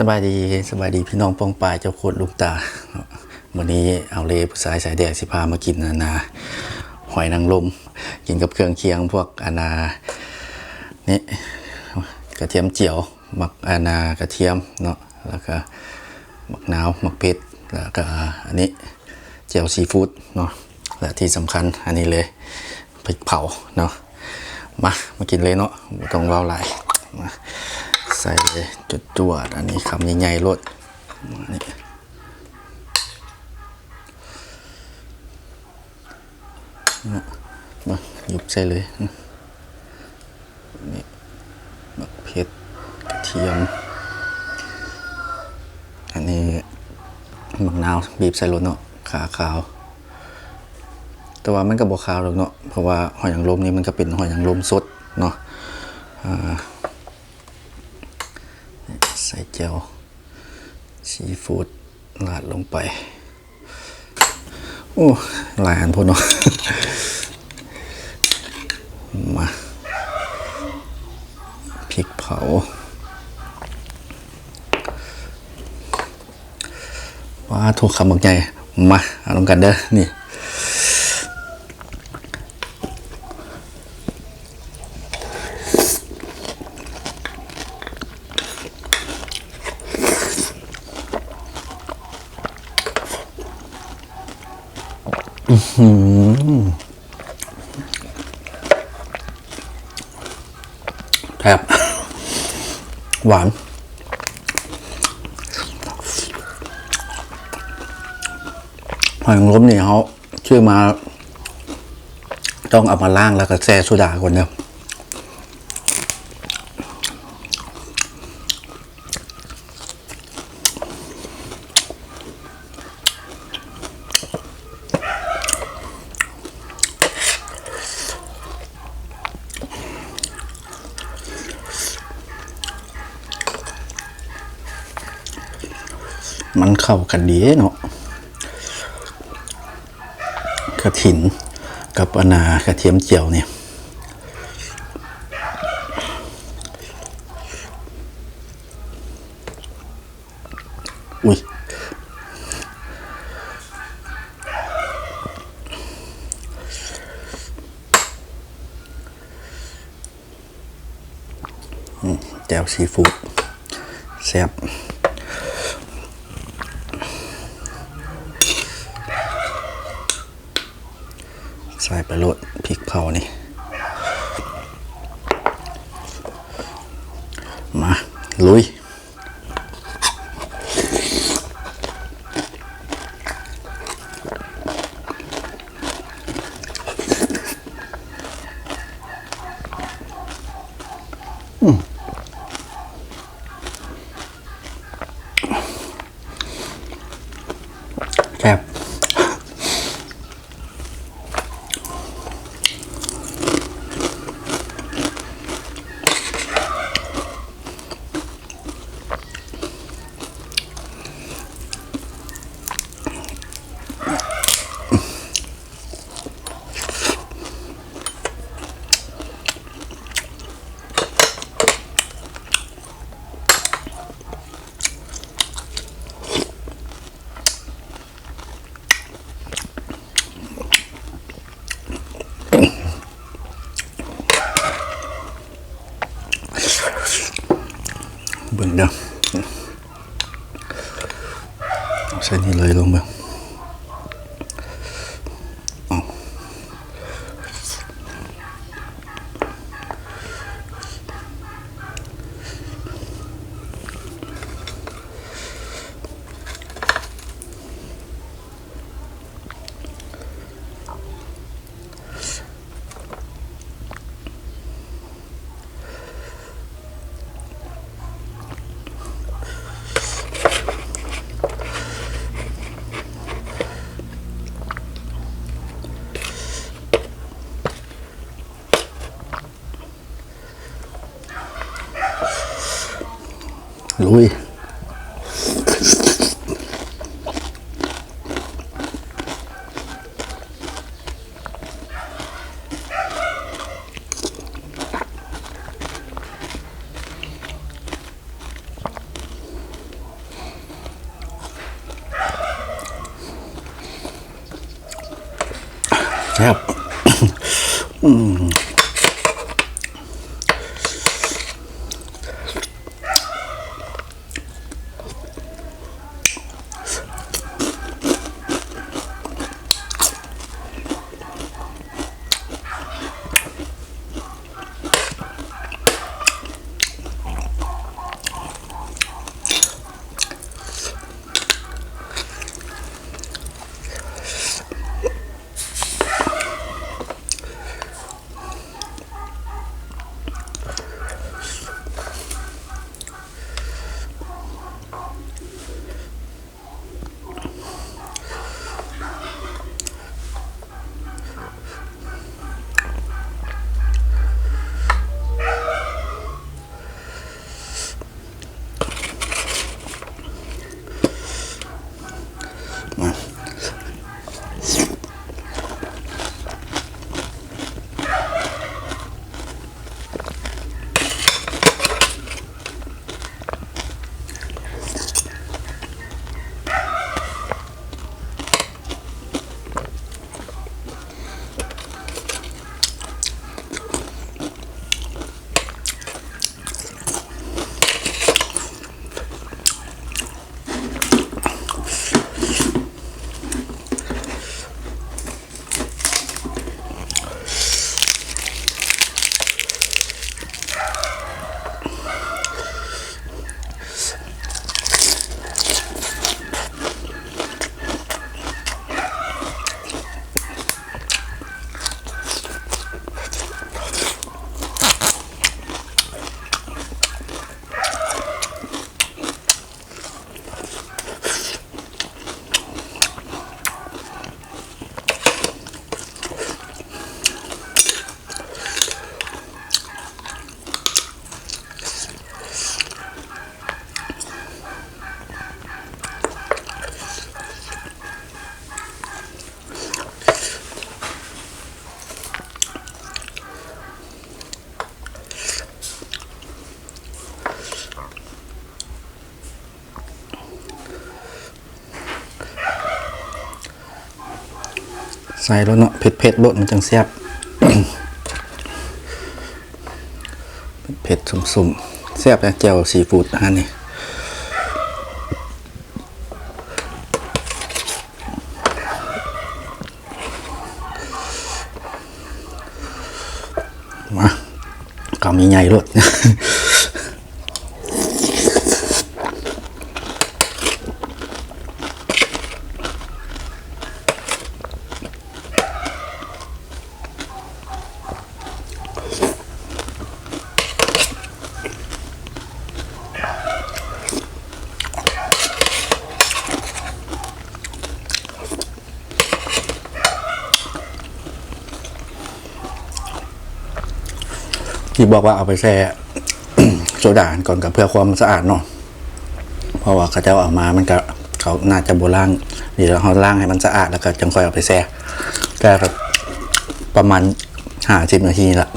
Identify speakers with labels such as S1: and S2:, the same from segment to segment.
S1: สบายดีสบายดีพี่น้องป้องปลายเจ้าโคตรลูกตาวันนี้เอาเลผู้สายสายแดดสิพามากินอานาหอยนางรมกินกับเครื่องเคียงพวกอานานี่กระเทียมเจียวหมักอาณากระเทียมเนาะแล้วก็หมักนาวหมักเพชรแล้วก็อันนี้เจียวซีฟู้ดเนาะและที่สำคัญอันนี้เลยพริกเผาเนาะมามากินเลยเนาะต้องเว้าหลายมา ส่เลยจุดจวด อันนี้คำใหญ่ๆรดนี่มามาหยุบใส่เลยนี่หมักเพชรกระเทียม อันนี้หมักนาวบีบใส่รถเนาะขาขาว แต่ว่ามันก็บอกขาวหรอกเนาะเพราะว่าหอยนางรมนี่มันก็เป็นหอยนางรมสดเนาะอ่า ใส่เจลซีฟู้ดราดลงไป โอ้หลานพูดเนาะมาพริกเผาว้าถูกคำบอกใหญ่มา เอาลงกันเด้อนี่ ครับ หวาน หอยนางรมนี่เขาชื่อมา ต้องเอามาล่างแล้วก็แช่โซดาก่อนเนาะ มันเข้ากันดีเนาะกระถินกับอนากระเทียมเจียวเนี่ยอุ้ยแจ่วซีฟู้ดแซ่บ ใส่ไปโลดพริกเผานี่ มา ลุย แซ่บ เบิ่งเด้อเอาใส่นี่เลยลงเบิ่ง ลุ ใส่แล้วเนาะเผ็ดเผ็ดรสมันจังแซ่บเผ็ดสุ่มๆแซ่บนะแจ่วซีฟู้ดอันนี้มาก็มีใหญ่รส ที่บอกว่าเอาไปแช่โซดาก่อนกับเพื่อความสะอาดเนาะเพราะว่าเขาเจ้าเอามามันก็เขาน่าจะโบล่างเดี๋ยวเขาล่างให้มันสะอาดแล้วก็จังค่อยเอาไปแช่แค่ครับประมาณห้าสิบนาทีละ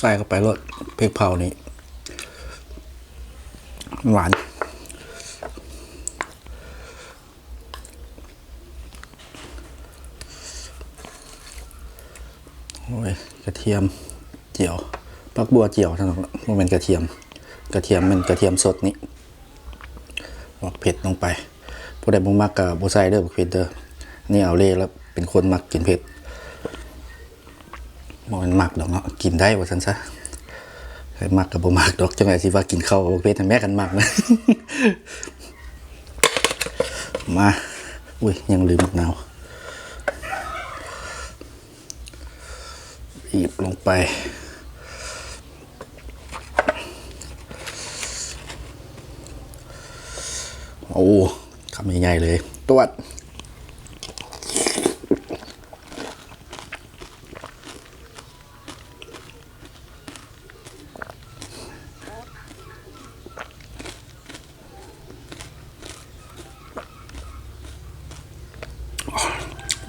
S1: ใส่เข้าไปรสพริกเผานี่หวาน โอ้ย กระเทียมเจียวปักบัวเจียวทั้งหมดมันเป็นกระเทียม กระเทียมมันกระเทียมสดนี่บอกเผ็ดลงไปผู้ใดบ่มักกับบ่ใส่เด้อบ่เผ็ดเด้อนี่เอาเล่แล้วเป็นคนมักกินเผ็ด บ่มันมักดอกเนาะกินได้ว่าซั่นซะใครมักก็บ่มักดอกจังไดสิว่ากินข้าวบ่เป็นให้แม่กันมักนะมาอุ้ยยังลืมมะนาวบีบลงไปโอ้คำใหญ่ๆเลย ตรวด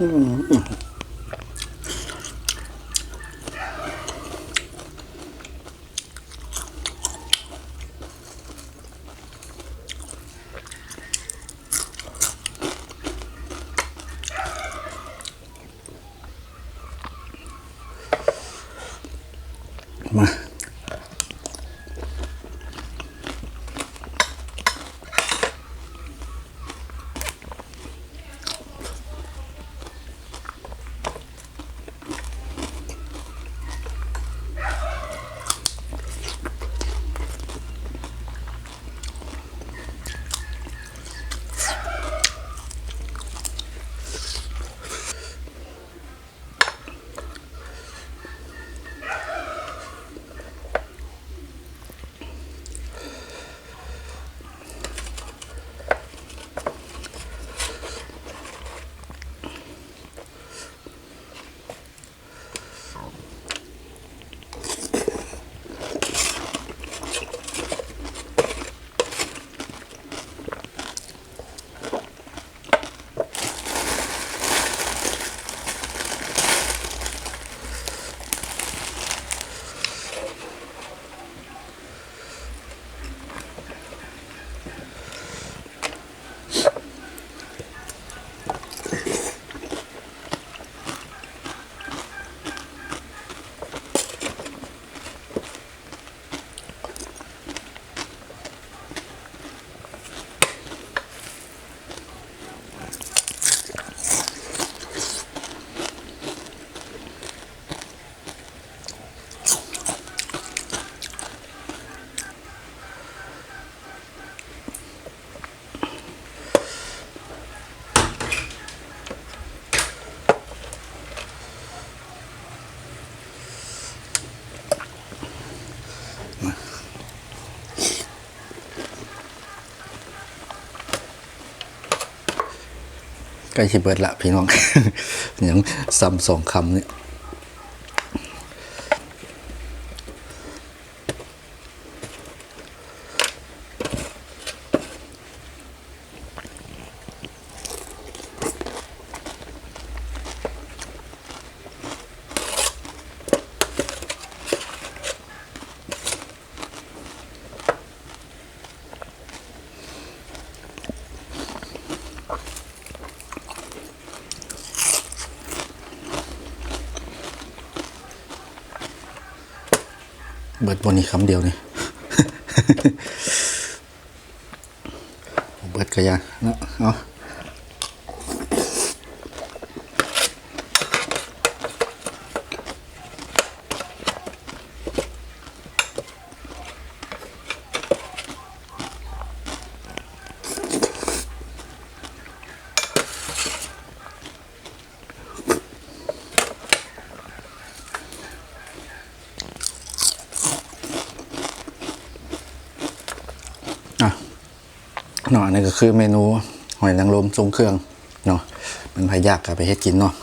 S1: มา ใกล้ชิเบิดละพี่น้องอย่างซ้ำสองคำเนี่ย เบิดบนนี้คำเดียวนี่เบิดกระยาเนาะเนาะ นี้ก็คือเมนูหอยนางรมทรงเครื่องเนาะมันพายากกับไปเฮ็ดกินเนาะ